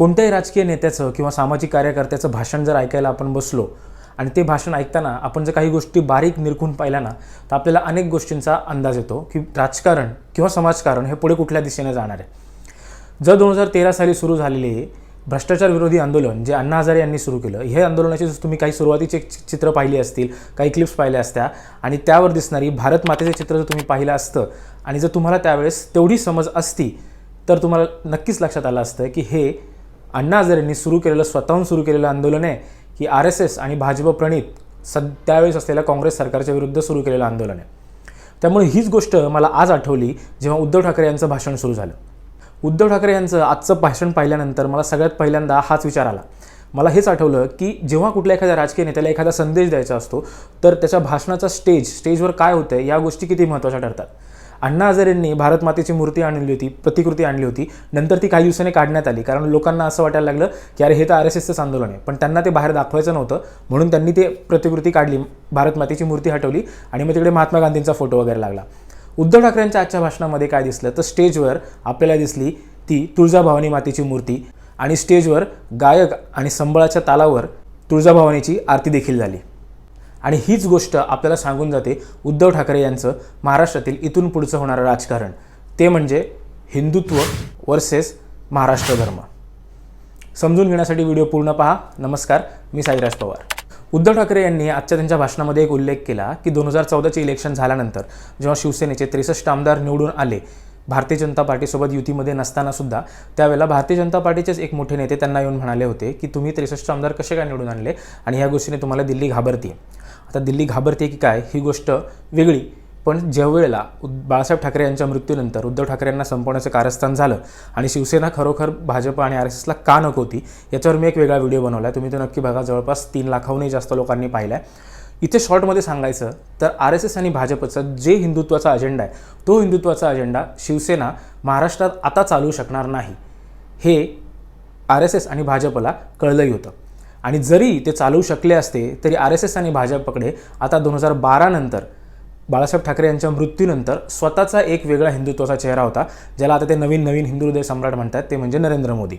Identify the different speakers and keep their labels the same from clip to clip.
Speaker 1: कोणत्याही राजकीय नेत्याचं किंवा सामाजिक कार्यकर्त्याचं भाषण जर ऐकायला आपण बसलो आणि ते भाषण ऐकताना आपण जर काही गोष्टी बारीक निरखून पाहिल्या ना तर आपल्याला अनेक गोष्टींचा अंदाज येतो की राजकारण किंवा समाजकारण हे पुढे कुठल्या दिशेने जाणार आहे. जर दोन हजार तेरा साली सुरू झालेले भ्रष्टाचार विरोधी आंदोलन जे अण्णा हजारे यांनी सुरू केलं हे आंदोलनाची जर तुम्ही काही सुरुवातीचे चित्र पाहिली असतील काही क्लिप्स पाहिल्या असत्या आणि त्यावर दिसणारी भारत मातेचे चित्र जर तुम्ही पाहिलं असतं आणि जर तुम्हाला त्यावेळेस तेवढी समज असती तर तुम्हाला नक्कीच लक्षात आलं असतं की हे अण्णा हजारेंनी सुरू केलेलं स्वतःहून सुरू केलेलं आंदोलन आहे की आर एस एस आणि भाजप प्रणित सद त्यावेळेस असलेल्या काँग्रेस सरकारच्या विरुद्ध सुरू केलेलं आंदोलन. आहे त्यामुळे हीच गोष्ट मला आज आठवली जेव्हा उद्धव ठाकरे यांचं भाषण सुरू झालं. उद्धव ठाकरे यांचं आजचं भाषण पाहिल्यानंतर मला सगळ्यात पहिल्यांदा हाच विचार आला. मला हेच आठवलं की जेव्हा कुठल्या एखाद्या राजकीय नेत्याला एखादा संदेश द्यायचा असतो तर त्याच्या भाषणाचा स्टेज स्टेजवर काय होतं या गोष्टी किती महत्त्वाच्या ठरतात. अण्णा हजारेंनी भारत मातेची मूर्ती आणली होती प्रतिकृती आणली होती. नंतर ती काही दिवसांनी काढण्यात आली. कारण लोकांना असं वाटायला लागलं की अरे हे तर आर एस एसचंच आंदोलन आहे. पण त्यांना ते बाहेर दाखवायचं नव्हतं. म्हणून त्यांनी ते प्रतिकृती काढली भारत मातेची मूर्ती हटवली आणि मग तिकडे महात्मा गांधींचा फोटो वगैरे लागला. उद्धव ठाकरेंच्या आजच्या भाषणामध्ये काय दिसलं? तर स्टेजवर आपल्याला दिसली ती तुळजाभवानी मातेची मूर्ती आणि स्टेजवर गायक आणि संबळाच्या तालावर तुळजाभवानीची आरती देखील झाली. आणि हीच गोष्ट आपल्याला सांगून जाते उद्धव ठाकरे यांचं महाराष्ट्रातील इथून पुढचं होणारं राजकारण. ते म्हणजे हिंदुत्व वर्सेस महाराष्ट्र धर्म. समजून घेण्यासाठी व्हिडिओ पूर्ण पहा. नमस्कार मी साईराज पवार. उद्धव ठाकरे यांनी आजच्या त्यांच्या भाषणामध्ये एक उल्लेख केला की दोन हजार चौदाचे इलेक्शन झाल्यानंतर जेव्हा शिवसेनेचे त्रेसष्ट आमदार निवडून आले भारतीय जनता पार्टीसोबत युतीमध्ये नसताना सुद्धा त्यावेळेला भारतीय जनता पार्टीचेच एक मोठे नेते त्यांना येऊन म्हणाले होते की तुम्ही त्रेसष्ट आमदार कसे काय निवडून आणले आणि ह्या गोष्टीने तुम्हाला दिल्ली घाबरते आता दिल्ली घाबरते की काय ही गोष्ट वेगळी. पण ज्यावेळेला बाळासाहेब ठाकरे यांच्या मृत्यूनंतर उद्धव ठाकरेंना संपवण्याचं कारस्थान झालं आणि शिवसेना खरोखर भाजप आणि आर एस एसला का नको होती याच्यावर मी एक वेगळा व्हिडिओ बनवला आहे तुम्ही तो नक्की बघा. जवळपास तीन लाखाहूनही जास्त लोकांनी पाहिला आहे इथे शॉर्टमध्ये सांगायचं तर आर एस एस आणि भाजपचा जे हिंदुत्वाचा अजेंडा आहे तो हिंदुत्वाचा अजेंडा शिवसेना महाराष्ट्रात आता चालू शकणार नाही. हे आर एस एस आणि भाजपला कळलंही होतं. आणि जरी ते चालवू शकले असते तरी आर एस एस आणि भाजपकडे आता दोन हजार बारानंतर बाळासाहेब ठाकरे यांच्या मृत्यूनंतर स्वतःचा एक वेगळा हिंदुत्वाचा चेहरा होता ज्याला आता ते नवीन नवीन हिंदू हृदय सम्राट म्हणतात ते म्हणजे नरेंद्र मोदी.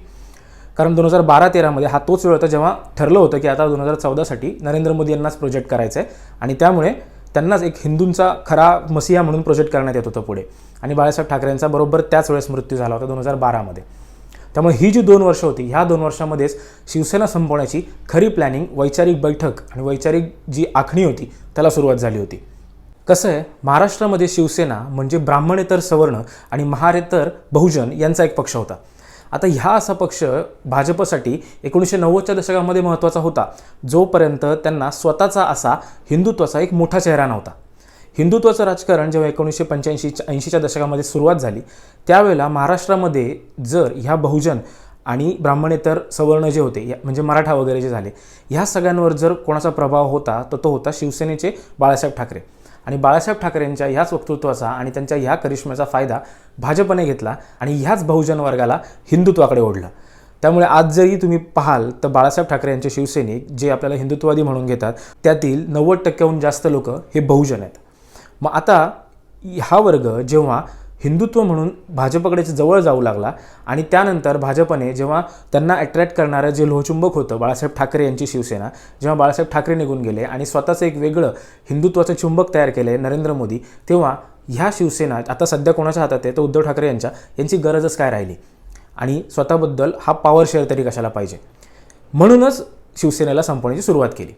Speaker 1: कारण दोन हजार बारा तेरामध्ये हा तोच वेळ होता जेव्हा ठरलं होतं की आता दोन हजार चौदासाठी नरेंद्र मोदी यांनाच प्रोजेक्ट करायचं आहे आणि त्यामुळे त्यांनाच एक हिंदूंचा खरा मसिहा म्हणून प्रोजेक्ट करण्यात येत होतं पुढे. आणि बाळासाहेब ठाकरेंचा बरोबर त्याच वेळेस मृत्यू झाला होता दोन हजार बारामध्ये. त्यामुळे ही जी दोन वर्ष होती ह्या दोन वर्षामध्येच शिवसेना संपवण्याची खरी प्लॅनिंग वैचारिक बैठक आणि वैचारिक जी आखणी होती त्याला सुरुवात झाली होती. कसं आहे महाराष्ट्रामध्ये शिवसेना म्हणजे ब्राह्मणेतर सवर्ण आणि महारेतर बहुजन यांचा एक पक्ष होता. आता ह्या असा पक्ष भाजपसाठी एकोणीसशे नव्वदच्या दशकामध्ये महत्त्वाचा होता जोपर्यंत त्यांना स्वतःचा असा हिंदुत्वाचा एक मोठा चेहरा नव्हता. हिंदुत्वाचं राजकारण जेव्हा एकोणीसशे पंच्याऐंशी ऐंशीच्या दशकामध्ये सुरुवात झाली त्यावेळेला महाराष्ट्रामध्ये जर ह्या बहुजन आणि ब्राह्मणेतर सवर्ण जे होते या- म्हणजे मराठा वगैरे जे झाले ह्या सगळ्यांवर जर कोणाचा प्रभाव होता तर तो होता शिवसेनेचे बाळासाहेब ठाकरे. आणि बाळासाहेब ठाकरेंच्या ह्याच वक्तृत्वाचा आणि त्यांच्या ह्या करिश्म्याचा फायदा भाजपने घेतला आणि ह्याच बहुजन वर्गाला हिंदुत्वाकडे ओढलं. त्यामुळे आज जरी तुम्ही पाहाल तर बाळासाहेब ठाकरे यांचे शिवसैनिक जे आपल्याला हिंदुत्ववादी म्हणून घेतात त्यातील नव्वद टक्क्याहून जास्त लोक हे बहुजन आहेत. मग आता हा वर्ग जेव्हा हिंदुत्व म्हणून भाजपकडे जवळ जाऊ लागला आणि त्यानंतर भाजपने जेव्हा त्यांना अट्रॅक्ट करणारं जे लोहचुंबक होतं बाळासाहेब ठाकरे यांची शिवसेना जेव्हा बाळासाहेब ठाकरे निघून गेले आणि स्वतःचं एक वेगळं हिंदुत्वाचं चुंबक तयार केले नरेंद्र मोदी तेव्हा ह्या शिवसेना आता सध्या कोणाच्या हातात आहे? तर उद्धव ठाकरे यांच्या. यांची गरजच काय राहिली? आणि स्वतःबद्दल हा पॉवर शेअर तरी कशाला पाहिजे? म्हणूनच शिवसेनेला संपवण्याची सुरुवात केली.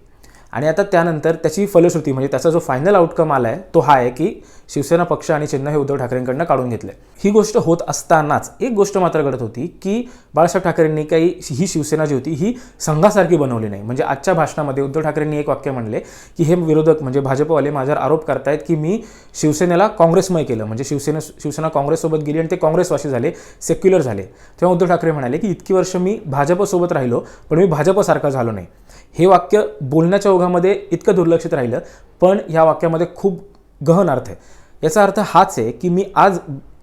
Speaker 1: आणि आता त्यानंतर त्याची फलश्रुती म्हणजे त्याचा जो फायनल आउटकम आला आहे तो हा आहे की शिवसेना पक्ष आणि चिन्ह हे उद्धव ठाकरेंकडनं काढून घेतले ही गोष्ट होत असतानाच एक गोष्ट मात्र घडत होती की बाळासाहेब ठाकरेंनी काही ही शिवसेना जी होती ही संघासारखी बनवली नाही. म्हणजे आजच्या भाषणामध्ये उद्धव ठाकरेंनी एक वाक्य म्हणले की हे विरोधक म्हणजे भाजपवाले माझ्यावर आरोप करतायत की मी शिवसेनेला काँग्रेसमय केलं. म्हणजे शिवसेने शिवसेना काँग्रेससोबत गेली आणि ते काँग्रेसवासी झाले सेक्युलर झाले. तेव्हा उद्धव ठाकरे म्हणाले की इतकी वर्ष मी भाजपसोबत राहिलो पण मी भाजपसारखा झालो नाही. हे वाक्य बोलण्याच्या दोघांमध्ये इतकं दुर्लक्षित राहिलं पण ह्या वाक्यामध्ये खूप गहन अर्थ आहे. याचा अर्थ हाच आहे की मी आज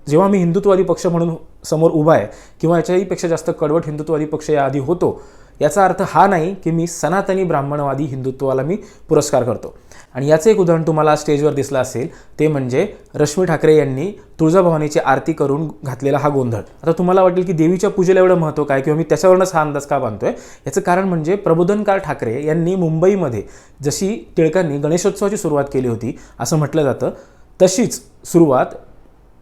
Speaker 1: जेव्हा मी हिंदुत्ववादी पक्ष म्हणून समोर उभा आहे किंवा याच्याही पेक्षा जास्त कडवट हिंदुत्ववादी पक्ष याआधी होतो याचा अर्थ हा नाही की मी सनातनी ब्राह्मणवादी हिंदुत्वाला मी पुरस्कार करतो. आणि याचं एक उदाहरण तुम्हाला स्टेजवर दिसलं असेल ते म्हणजे रश्मी ठाकरे यांनी तुळजाभवानीची आरती करून घातलेला हा गोंधळ. आता तुम्हाला वाटेल की देवीच्या पूजेला एवढं महत्त्व काय किंवा मी त्याच्यावरूनच हा अंदाज का बांधतोय? याचं कारण म्हणजे प्रबोधनकार ठाकरे यांनी मुंबईमध्ये जशी टिळकांनी गणेशोत्सवाची सुरुवात केली होती असं म्हटलं जातं तशीच सुरुवात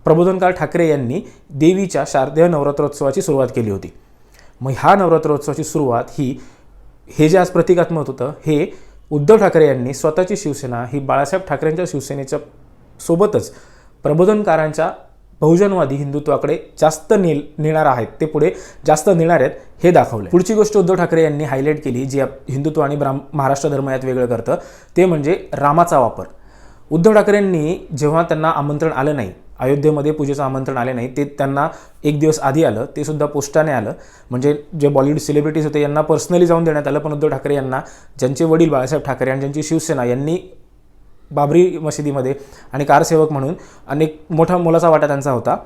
Speaker 1: प्रबोधनकार ठाकरे यांनी देवीच्या शारदेय नवरात्रोत्सवाची सुरुवात केली होती. मग ह्या नवरात्रोत्सवाची सुरुवात ही हे जे आज प्रतिकात्मक होतं हे उद्धव ठाकरे यांनी स्वतःची शिवसेना ही बाळासाहेब ठाकरेंच्या शिवसेनेच्या सोबतच प्रबोधनकारांच्या बहुजनवादी हिंदुत्वाकडे जास्त ने नेणार आहेत. ते पुढे जास्त नेणार आहेत हे दाखवले पुढची गोष्ट उद्धव ठाकरे यांनी हायलाईट केली जी आप- हिंदुत्व आणि ब्राह्म महाराष्ट्र धर्म यात वेगळं करतं ते म्हणजे रामाचा वापर. उद्धव ठाकरेंनी जेव्हा त्यांना आमंत्रण आलं नाही अयोध्येमध्ये पूजेचं आमंत्रण आले नाही ते त्यांना एक दिवस आधी आलं ते सुद्धा पोस्टाने आलं. म्हणजे जे बॉलिवूड सेलिब्रिटीज होते यांना पर्सनली जाऊन देण्यात आलं पण उद्धव ठाकरे यांना ज्यांचे वडील बाळासाहेब ठाकरे आणि ज्यांची शिवसेना यांनी बाबरी मशिदीमध्ये आणि कारसेवक म्हणून अनेक मोठा मोलाचा वाटा त्यांचा होता.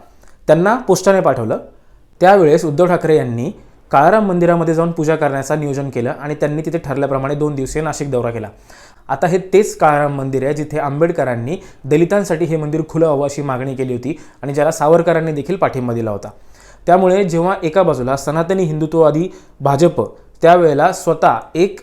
Speaker 1: त्यांना पोस्टाने पाठवलं. त्यावेळेस उद्धव ठाकरे यांनी काळाराम मंदिरामध्ये जाऊन पूजा करण्याचं नियोजन केलं आणि त्यांनी तिथे ठरल्याप्रमाणे दोन दिवसीय नाशिक दौरा केला. आता हे तेच काळाराम मंदिर आहे जिथे आंबेडकरांनी दलितांसाठी हे मंदिर खुलं हवं अशी मागणी केली होती आणि ज्याला सावरकरांनी देखील पाठिंबा दिला होता. त्यामुळे जेव्हा एका बाजूला सनातनी हिंदुत्ववादी भाजप त्यावेळेला स्वतः एक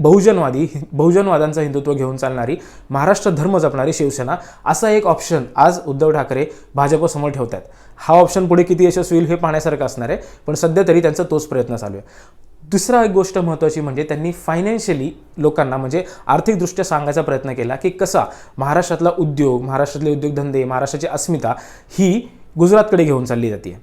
Speaker 1: बहुजनवादी बहुजनवादांचा बहुजनवादांचं हिंदुत्व घेऊन चालणारी महाराष्ट्र धर्म जपणारी शिवसेना असा एक ऑप्शन आज उद्धव ठाकरे भाजपसमोर ठेवत आहेत हा ऑप्शन पुढे किती यशस्वी होईल हे पाहण्यासारखं असणार आहे पण सध्या तरी त्यांचा तोच प्रयत्न चालू आहे. दुसरा एक गोष्ट महत्त्वाची म्हणजे त्यांनी फायनान्शियली लोकांना म्हणजे आर्थिकदृष्ट्या सांगायचा प्रयत्न केला की कसा महाराष्ट्रातला उद्योग महाराष्ट्रातले उद्योगधंदे महाराष्ट्राची अस्मिता ही गुजरातकडे घेऊन चालली जाते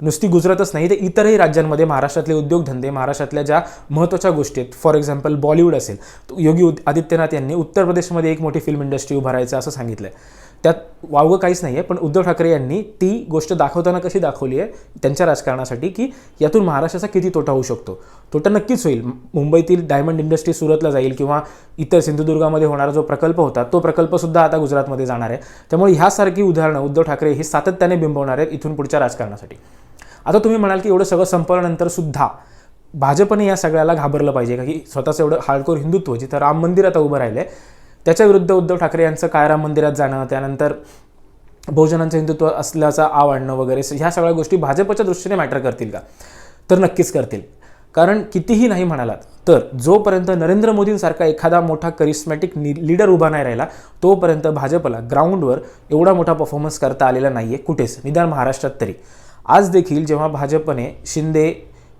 Speaker 1: नुसती गुजरातच नाही तर इतरही राज्यांमध्ये महाराष्ट्रातले उद्योगधंदे महाराष्ट्रातल्या ज्या महत्त्वाच्या गोष्टी आहेत फॉर एक्झाम्पल बॉलिवूड असेल योगी आदित्यनाथ यांनी उत्तर प्रदेशमध्ये एक मोठी फिल्म इंडस्ट्री उभारायचं असं सांगितलं आहे त्यात वावगं काहीच नाही आहे पण उद्धव ठाकरे यांनी ती गोष्ट दाखवताना कशी दाखवली आहे त्यांच्या राजकारणासाठी की यातून महाराष्ट्राचा किती तोटा होऊ शकतो. तोटा नक्कीच होईल. मुंबईतील डायमंड इंडस्ट्री सुरतला जाईल किंवा इतर सिंधुदुर्गामध्ये होणारा जो प्रकल्प होता तो प्रकल्पसुद्धा आता गुजरातमध्ये जाणार आहे. त्यामुळे ह्यासारखी उदाहरणं उद्धव ठाकरे हे सातत्याने बिंबवणार आहेत इथून पुढच्या राजकारणासाठी. आता तुम्ही म्हणाल की एवढं सगळं संपल्यानंतर सुद्धा भाजपने या सगळ्याला घाबरलं पाहिजे का? की स्वतःचं एवढं हार्डकोर हिंदुत्व जिथं राम मंदिर आता उभं राहिलं आहे त्याच्या विरुद्ध उद्धव ठाकरे यांचं काय राम मंदिरात जाणं त्यानंतर बहुजनांचं हिंदुत्व असल्याचा आव आणणं वगैरे ह्या सगळ्या गोष्टी भाजपच्या दृष्टीने मॅटर करतील का? तर नक्कीच करतील. कारण कितीही नाही म्हणालात तर जोपर्यंत नरेंद्र मोदींसारखा एखादा मोठा करिस्मॅटिक लीडर उभा नाही राहिला तोपर्यंत भाजपला ग्राउंडवर एवढा मोठा परफॉर्मन्स करता आलेला नाही आहे कुठेच निदान महाराष्ट्रात तरी. आज देखील जेव्हा भाजपने शिंदे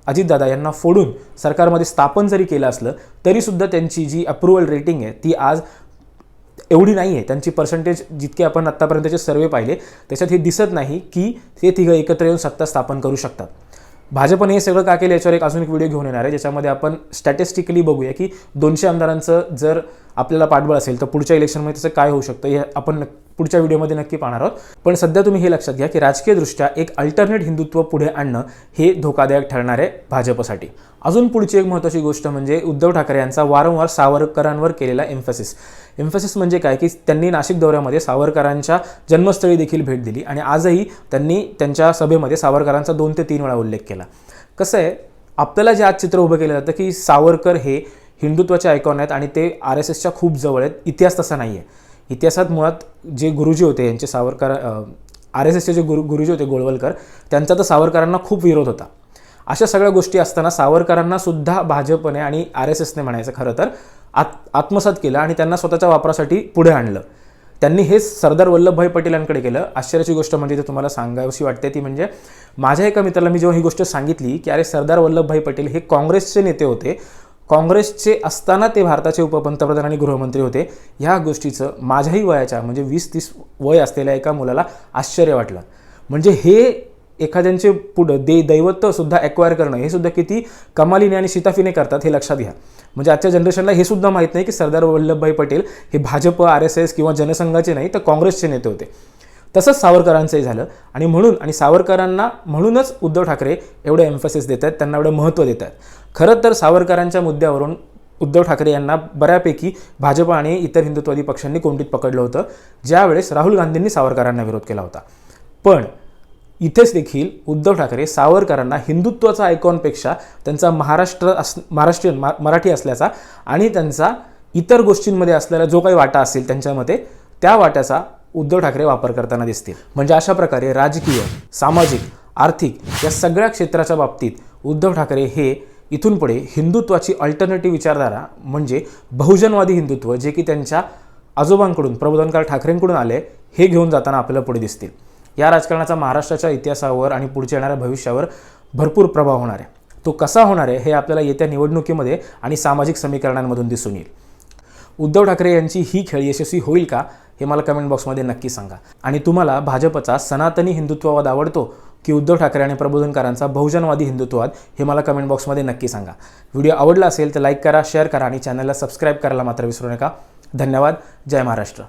Speaker 1: अजितदादा यांना फोडून सरकारमध्ये स्थापन जरी केलं असलं तरीसुद्धा त्यांची जी अप्रुव्हल रेटिंग आहे ती आज एवढी नाही आहे. त्यांची पर्सेंटेज जितके आपण आत्तापर्यंतचे सर्वे पाहिले त्याच्यात हे दिसत नाही की ते तिघं एकत्र येऊन सत्ता स्थापन करू शकतात. भाजपने हे सगळं का केलं याच्यावर एक अजून एक व्हिडिओ घेऊन येणार आहे ज्याच्यामध्ये आपण स्टॅटिस्टिकली बघूया की दोनशे आमदारांचं जर आपल्याला पाठबळ असेल तर पुढच्या इलेक्शनमध्ये त्याचं काय होऊ शकतं हे आपण पुढच्या व्हिडिओमध्ये नक्की पाहणार आहोत. पण सध्या तुम्ही हे लक्षात घ्या की राजकीयदृष्ट्या एक अल्टरनेट हिंदुत्व पुढे आणणं हे धोकादायक ठरणार आहे भाजपसाठी. अजून पुढची एक महत्त्वाची गोष्ट म्हणजे उद्धव ठाकरे यांचा वारंवार सावरकरांवर केलेला एम्फसिस एम्फसिस म्हणजे काय? की त्यांनी नाशिक दौऱ्यामध्ये सावरकरांच्या जन्मस्थळी देखील भेट दिली आणि आजही त्यांनी त्यांच्या सभेमध्ये सावरकरांचा दोन ते तीन वेळा उल्लेख केला. कसं आहे? आपल्याला जे आज चित्र उभं केलं जातं की सावरकर हे हिंदुत्वाचे आयकॉन आहेत आणि ते आर एस एसच्या खूप जवळ आहेत. इतिहास तसा नाही आहे इतिहासात मुळात जे गुरुजी होते यांचे सावरकर आर एस एसचे जे गुरु गुरुजी होते गोळवलकर त्यांचा तर सावरकरांना खूप विरोध होता. अशा सगळ्या गोष्टी असताना सावरकरांना सुद्धा भाजपने आणि आर एस एसने म्हणायचं खरं तर आत आत्मसात केलं आणि त्यांना स्वतःच्या वापरासाठी पुढे आणलं. त्यांनी हे सरदार वल्लभभाई पटेलांकडे केलं. आश्चर्याची गोष्ट म्हणजे ते तुम्हाला सांगावीशी वाटते ती म्हणजे माझ्या एका मित्राला मी जेव्हा ही गोष्ट सांगितली की अरे सरदार वल्लभभाई पटेल हे काँग्रेसचे नेते होते काँग्रेसचे असताना ते भारताचे उपपंतप्रधान आणि गृहमंत्री होते. ह्या गोष्टीचं माझ्याही वयाच्या म्हणजे वीस तीस वय असलेल्या एका मुलाला आश्चर्य वाटलं. म्हणजे हे एखाद्यांचे पुढं दे दैवत्वसुद्धा ॲक्वायर करणं हे सुद्धा किती कमालीने आणि शिताफीने करतात हे लक्षात घ्या. म्हणजे आजच्या जनरेशनला हे सुद्धा माहीत नाही की सरदार वल्लभभाई पटेल हे भाजप आर एस एस किंवा जनसंघाचे नाही तर काँग्रेसचे नेते होते. तसंच सावरकरांचंही झालं. आणि म्हणून आणि सावरकरांना म्हणूनच उद्धव ठाकरे एवढं एम्फसिस देत आहेत त्यांना एवढं महत्त्व देत आहेत. खरं तर सावरकरांच्या मुद्द्यावरून उद्धव ठाकरे यांना बऱ्यापैकी भाजप आणि इतर हिंदुत्वादी पक्षांनी कोंडीत पकडलं होतं. ज्यावेळेस राहुल गांधींनी सावरकरांना विरोध केला होता. पण इथेच देखील उद्धव ठाकरे सावरकरांना हिंदुत्वाचा आयकॉनपेक्षा त्यांचा महाराष्ट्र अस महाराष्ट्रीयन मा मराठी असल्याचा आणि त्यांचा इतर गोष्टींमध्ये असलेला जो काही वाटा असेल त्यांच्या मते त्या वाट्याचा उद्धव ठाकरे वापर करताना दिसतील. म्हणजे अशा प्रकारे राजकीय सामाजिक आर्थिक या सगळ्या क्षेत्राच्या बाबतीत उद्धव ठाकरे हे इथून पुढे हिंदुत्वाची अल्टरनेटिव्ह विचारधारा म्हणजे बहुजनवादी हिंदुत्व जे की त्यांच्या आजोबांकडून प्रबोधनकार ठाकरेंकडून आले हे घेऊन जाताना आपल्याला पुढे दिसतील. या राजकारणाचा महाराष्ट्राच्या इतिहासावर आणि पुढच्या येणाऱ्या भविष्यावर भरपूर प्रभाव होणार आहे. तो कसा होणार आहे हे आपल्याला येत्या निवडणुकीमध्ये आणि सामाजिक समीकरणांमधून दिसून येईल. उद्धव ठाकरे यांची ही खेळ यशस्वी होईल का हे मला कमेंट बॉक्समध्ये नक्की सांगा. आणि तुम्हाला भाजपचा सनातनी हिंदुत्ववाद आवडतो की उद्धव ठाकरे आणि प्रबोधनकारांचा बहुजनवादी हिंदुत्ववाद हे मला कमेंट बॉक्समध्ये नक्की सांगा. व्हिडिओ आवडला असेल तर लाईक करा शेअर करा आणि चॅनलला सबस्क्राईब करायला मात्र विसरू नका. धन्यवाद. जय महाराष्ट्र.